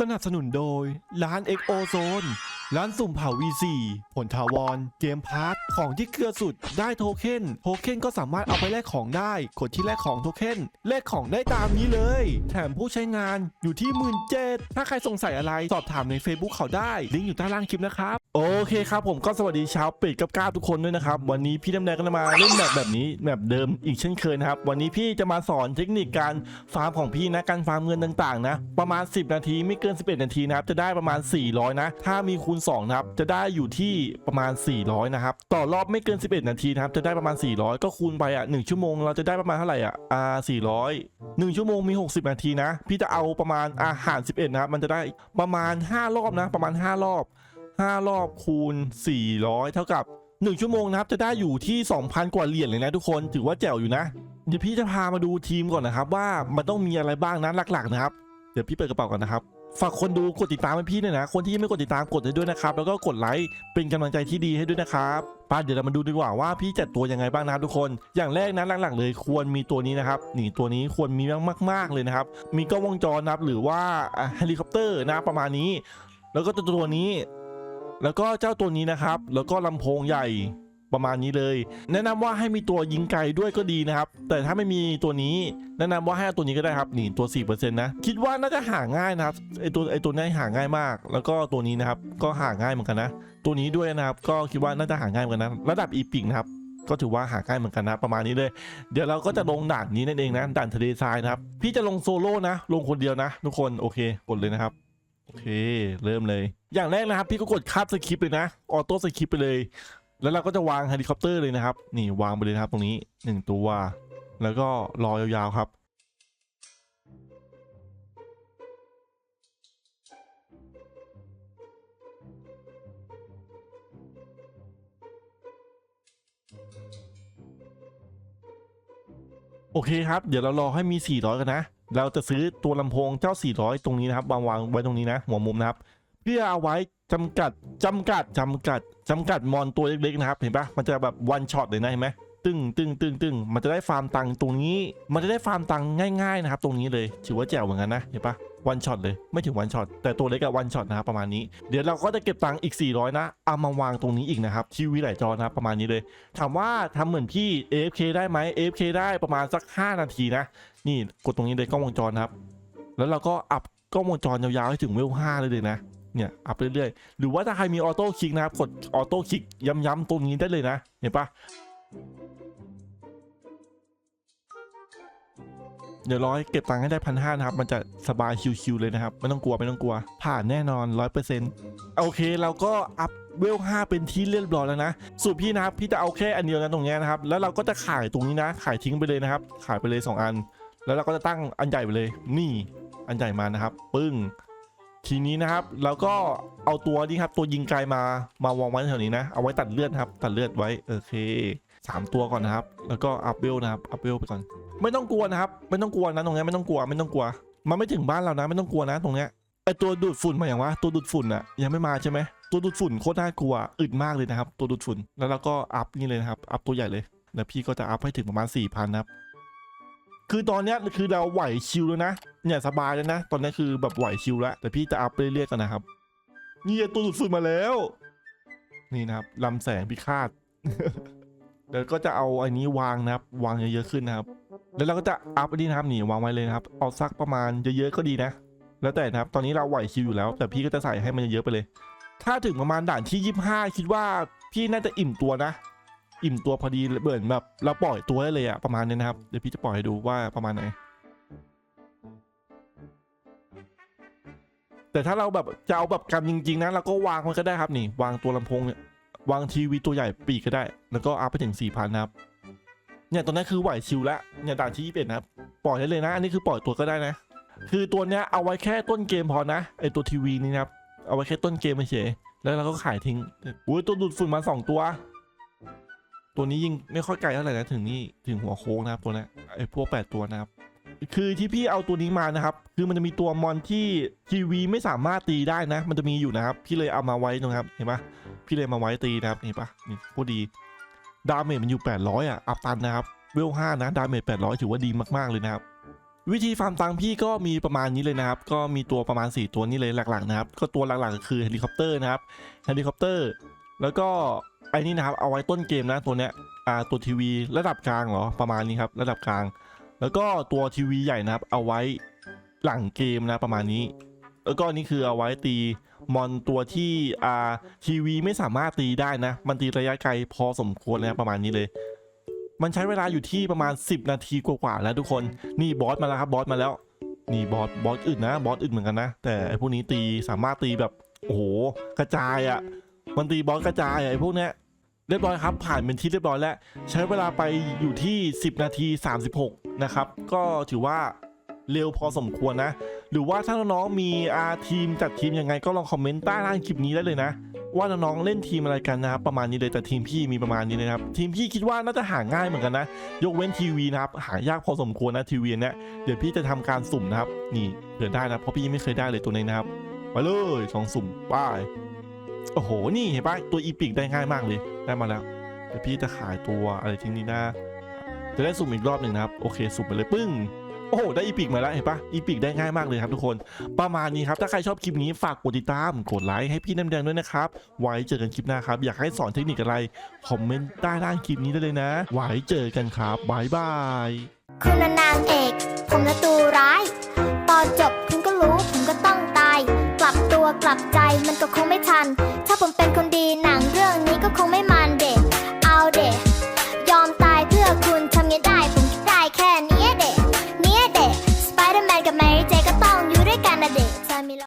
สนับสนุนโดย ร้านเอ็กโอโซนร้านสุ่มเผา V4 ผลทาวร เกมพาร์ทของที่เกลือสุดได้โทเค็นโทเค็นก็สามารถเอาไปแลกของได้กดที่แลกของโทเค็นแลกของได้ตามนี้เลย แถมผู้ใช้งานอยู่ที่หมื่นเจ็ดถ้าใครสงสัยอะไรสอบถามใน Facebook เขาได้ ลิงก์อยู่ใต้ล่างคลิปนะครับ โอเคครับผมก็สวัสดีชาวป็ดกับก้าทุกคนด้วยนะครับ วันนี้พี่นำแดงก็จะมาเล่นแบบแบบนี้แบบเดิมอีกเช่นเคยนะครับ วันนี้พี่จะมาสอนเทคนิคการฟาร์มของพี่นะการฟาร์มเงินต่างๆ นะ ประมาณ 10 นาทีไม่เกิน 11 นาทีนะครับจะได้ประมาณ 400 นะ ถ้ามีคูณ2นะครับจะได้อยู่ที่ประมาณ 400 นะครับต่อรอบไม่เกิน 11 นาทีนะครับจะได้ประมาณ 400 ก็คูณไปอะ1ชั่วโมงเราจะได้ประมาณเท่าไหร่อะอ่า400 1 ชั่วโมงมี 60 นาทีนะ พี่จะเอาประมาณอาหาร 11 นะครับมันจะได้ประมาณ 5 รอบนะ ประมาณ 5 รอบ 5 รอบคูณ 400 เท่ากับ 1 ชั่วโมงนะครับ จะได้อยู่ที่ 2,000 กว่าเหรียญเลยนะทุกคน ถือว่าแจ๋วอยู่นะ เดี๋ยวพี่จะพามาดูทีมก่อนนะครับ ว่ามันต้องมีอะไรบ้างนะหลักๆนะครับ เดี๋ยวพี่เปิดกระเป๋าก่อนนะครับฝากคนดูกดติดตามให้พี่ด้วยนะ คนที่ยังไม่กดติดตามกดให้ด้วยนะครับ แล้วก็กดไลค์เป็นกำลังใจที่ดีให้ด้วยนะครับป้าเดี๋ยวเรามาดูดีกว่าว่าพี่จัดตัวยังไงบ้างนะทุกคน อย่างแรกนะหลักๆเลยควรมีตัวนี้นะครับนี่ตัวนี้ควรมีมากๆเลยนะครับ มีกล้องวงจรนะครับหรือว่าเฮลิคอปเตอร์นะประมาณนี้ แล้วก็ตัวนี้ แล้วก็เจ้าตัวนี้นะครับ แล้วก็ลำโพงใหญ่ประมาณนี้เลย แนะนำว่าให้มีตัวยิงไกลด้วยก็ดีนะครับ แต่ถ้าไม่มีตัวนี้แนะนำว่าให้เอาตัวนี้ก็ได้ครับนี่ตัว 4%นะคิดว่าน่าจะหาง่ายนะครับไอตัวไอตัวนี้หาง่ายมาก แล้วก็ตัวนี้นะครับก็หาง่ายเหมือนกันนะ ตัวนี้ด้วยนะครับ ก็คิดว่าน่าจะหาง่ายเหมือนกันนะระดับอีพิกนะครับก็ถือว่าหาง่ายเหมือนกันนะประมาณนี้เลย เดี๋ยวเราก็จะลงด่านนี้นั่นเองนะด่านทะเลทรายนะครับ พี่จะลงโซโล่นะ ลงคนเดียวนะ ทุกคนโอเคกดเลยนะครับ โอเค เริ่มเลย อย่างแรกนะครับ พี่ก็กดคาบสคริปต์เลยนะ ออโต้สคริปต์ไปเลย แล้วเราก็จะวางเฮลิคอปเตอร์เลยนะครับ นี่วางไปเลยนะครับตรงนี้หนึ่งตัว แล้วก็รอยาวๆครับโอเคครับ เดี๋ยวเรารอให้มี 400 กันนะ เราจะซื้อตัวลำโพงเจ้า 400 ตรงนี้นะครับวางวางไว้ตรงนี้นะหัวมุมนะครับ เพื่อเอาไว้จำกัดจำกัดจำกัดจำกัดมอนตัวเล็กๆนะครับ เห็นปะมันจะแบบวันช็อตเลยนะเห็นไหมตึงตึงตึงตึงมันจะได้ฟาร์มตังค์ตรงนี้ มันจะได้ฟาร์มตังค์ง่ายๆนะครับ ตรงนี้เลยถือว่าแจ๋วเหมือนกันนะเห็นปะ วันช็อตเลยไม่ถึงวันช็อตแต่ตัวเล็กกับวันช็อตนะครับประมาณนี้ เดี๋ยวเราก็จะเก็บตังค์อีก 400 นะเอามาวางตรงนี้อีกนะครับทีวีหลายจอนะครับประมาณนี้เลยถามว่าทำเหมือนพี่ AFK ได้ไหม AFK ได้ประมาณสัก 5 นาทีนะ นี่กดตรงนี้เลยกล้องวงจรนะครับ แล้วเราก็อัพกล้องวงจรยาวๆให้ถึงเวล5เลยเลยนะเนี่ยอัพเรื่อยๆ หรือว่าถ้าใครมีออโต้คลิกนะครับกดออโต้คลิกย้ำๆตรงนี้ได้เลยนะเห็นปะ เดี๋ยวร้อให้เก็บตังค์ให้ได้พันห้านะครับ มันจะสบายชิวๆเลยนะครับ ไม่ต้องกลัวไม่ต้องกลัว ผ่านแน่นอนร้อยเปอร์เซ็นต์โอเค เราก็อัพเวล5เป็นที่เรียบร้อยแล้วนะ สูตรพี่นะครับพี่จะเอาแค่อันเดียวนะตรงนี้นะครับ แล้วเราก็จะขายตรงนี้นะ ขายทิ้งไปเลยนะครับ ขายไปเลย 2 อัน แล้วเราก็จะตั้งอันใหญ่ไปเลย นี่อันใหญ่มานะครับ ปึ้งทีนี้นะครับเราก็เอาตัวนี้ครับ ตัวยิงไกลมามาวางไว้แถวนี้นะ เอาไว้ตัดเลือดครับ ตัดเลือดไว้โอเคสามตัวก่อนนะครับ แล้วก็อัพเวลนะครับอัพเวลไปก่อน ไม่ต้องกลัวนะครับ ไม่ต้องกลัวนะตรงเนี้ยไม่ต้องกลัวไม่ต้องกลัว มันไม่ถึงบ้านเรานะ ไม่ต้องกลัวนะตรงเนี้ยไอตัวดูดฝุ่นมาอย่างว่าตัวดูดฝุ่นอะยังไม่มาใช่ไหมตัวดูดฝุ่นโคตรน่ากลัวอึดมากเลยนะครับ ตัวดูดฝุ่นแล้วเราก็อัพนี่เลยนะครับอัพตัวใหญ่เลยแล้วพี่ก็จะอัพให้ถึงประมาณ4ี่พันนะครับคือตอนนี้คือเราไหวชิวแล้วนะเนี่ยสบายแล้วนะ ตอนนี้คือแบบไหวชิวแล้วแต่พี่จะอัพเรื่อยๆกันนะครับนี่ตัวดูดฝุ่นมาแล้ว นี่นะครับลำแสงพิฆาตเดี๋ยวก็จะเอาอันนี้วางนะครับ วางเยอะๆขึ้นนะครับ แล้วเราก็จะอัพนนี้นะครับนี่วางไว้เลยนะครับเอาสักประมาณเยอะๆก็ดีนะ แล้วแต่นะครับตอนนี้เราไหวคิวอยู่แล้ว แต่พี่ก็จะใส่ให้มันเยอะๆไปเลย ถ้าถึงประมาณด่านที่ 25 คิดว่าพี่น่าจะอิ่มตัวนะ อิ่มตัวพอดีเบิร์นแบบเราปล่อยตัวได้เลยอะประมาณนี้นะครับเดี๋ยวพี่จะปล่อยให้ดูว่าประมาณไหนแต่ถ้าเราแบบจะเอาแบบกันจริงๆนะเราก็วางมันก็ได้ครับนี่ วางตัวลำโพงเนี่ยวางทีวีตัวใหญ่ปีกก็ได้ แล้วก็อัพไปถึง4,000นะครับ เนี่ยตอนนี้คือไหวชิวแล้วเนี่ยด่านที่21นะครับปล่อยได้เลยนะ อันนี้คือปล่อยตัวก็ได้นะ คือตัวเนี้ยเอาไว้แค่ต้นเกมพอนะไอตัวทีวีนี่นะครับเอาไว้แค่ต้นเกมเฉยแล้วเราก็ขายทิ้งอุ้ยตัวดูดฝุ่นมาสองตัว ตัวนี้ยิงไม่ค่อยไกลเท่าไหร่นะถึงนี่ถึงหัวโค้งนะครับตัวนี้ไอพวกแปดตัวนะครับคือที่พี่เอาตัวนี้มานะครับ คือมันจะมีตัวมอนที่ทีวีไม่สามารถตีได้นะ มันจะมีอยู่นะครับ พี่เลยเอามาไว้นะครับ เห็นปะพี่เลยมาไว้ตีนะครับ เห็นปะนี่โคตรดี ดาเมจมันอยู่ 800 อะ อัพตันนะครับ เวล 5 นะ ดาเมจ 800 ถือว่าดีมาก ๆ เลยนะครับ วิธีฟาร์มตังค์พี่ก็มีประมาณนี้เลยนะครับ ก็มีตัวประมาณ 4 ตัวนี้เลยหลัก ๆ นะครับ ก็ตัวหลักๆก็คือเฮลิคอปเตอร์นะครับ เฮลิคอปเตอร์ แล้วก็ไอ้นี่นะครับ เอาไว้ต้นเกมนะตัวเนี้ย อ่า ตัวทีวีระดับกลางเหรอ ประมาณนี้ครับ ระดับกลาง แล้วก็ตัวทีวีใหญ่นะครับ เอาไว้หลังเกมนะประมาณนี้ แล้วก็นี่คือเอาไว้ตี มอนตัวที่อ่าทีวีไม่สามารถตีได้นะ มันตีระยะไกลพอสมควรนะครับประมาณนี้เลย มันใช้เวลาอยู่ที่ประมาณ 10 นาทีกว่าๆแล้วทุกคนนี่บอสมาแล้วครับบอสมาแล้วนี่บอสบอสอื่นนะบอสอื่นเหมือนกันนะ แต่ไอพวกนี้ตีสามารถตีแบบโอ้โหกระจายอะ่ะมันตีบอสกระจายอะไอพวกเนี้ยเรียบร้อยครับผ่านเป็นที่เรียบร้อยแล้ว ใช้เวลาไปอยู่ที่ 10 นาที 36 นะครับ ก็ถือว่าเร็วพอสมควรนะ หรือว่าถ้าน้องๆมีอาทีมจัดทีมยังไงก็ลองคอมเมนต์ใต้ล่างคลิปนี้ได้เลยนะ ว่าน้องๆเล่นทีมอะไรกันนะครับประมาณนี้เลยแต่ทีมพี่มีประมาณนี้เลยนะครับทีมพี่คิดว่าน่าจะหาง่ายเหมือนกันนะ ยกเว้นทีวีนะครับหายากพอสมควรนะทีวีเนี้ยเดี๋ยวพี่จะทำการสุ่มนะครับ นี่เผื่อได้นะเพราะพี่ยังไม่เคยได้เลยตัวนี้นะครับไปเลยสองสุ่มไป้ายโอ้โหนี่เห็นปะตัวอีพิกได้ง่ายมากเลยได้มาแล้วเดี๋ยวพี่จะขายตัวอะไรที่นี่นะจะได้สุ่มอีกรอบหนึ่งนะครับ โอเค สุ่มไปเลยปึ้ง โอ้โห ได้อีพิกมาแล้วเห็นปะอีพิกได้ง่ายมากเลยครับทุกคน ประมาณนี้ครับ ถ้าใครชอบคลิปนี้ฝากกดติดตาม กดไลค์ให้พี่น้ำแดงด้วยนะครับ ไว้เจอกันคลิปหน้าครับ อยากให้สอนเทคนิคอะไร คอมเมนต์ใต้ล่างคลิปนี้ได้เลยนะ ไว้เจอกันครับบายบาย คุณนางเอก ผมนะตัวร้าย ตอนจบคุณก็รู้ผมก็ต้องตาย กลับตัวกลับใจมันก็คงไม่ทัน ถ้าผมเป็นคนดีหนังเรื่องนี้ก็คงไม่มา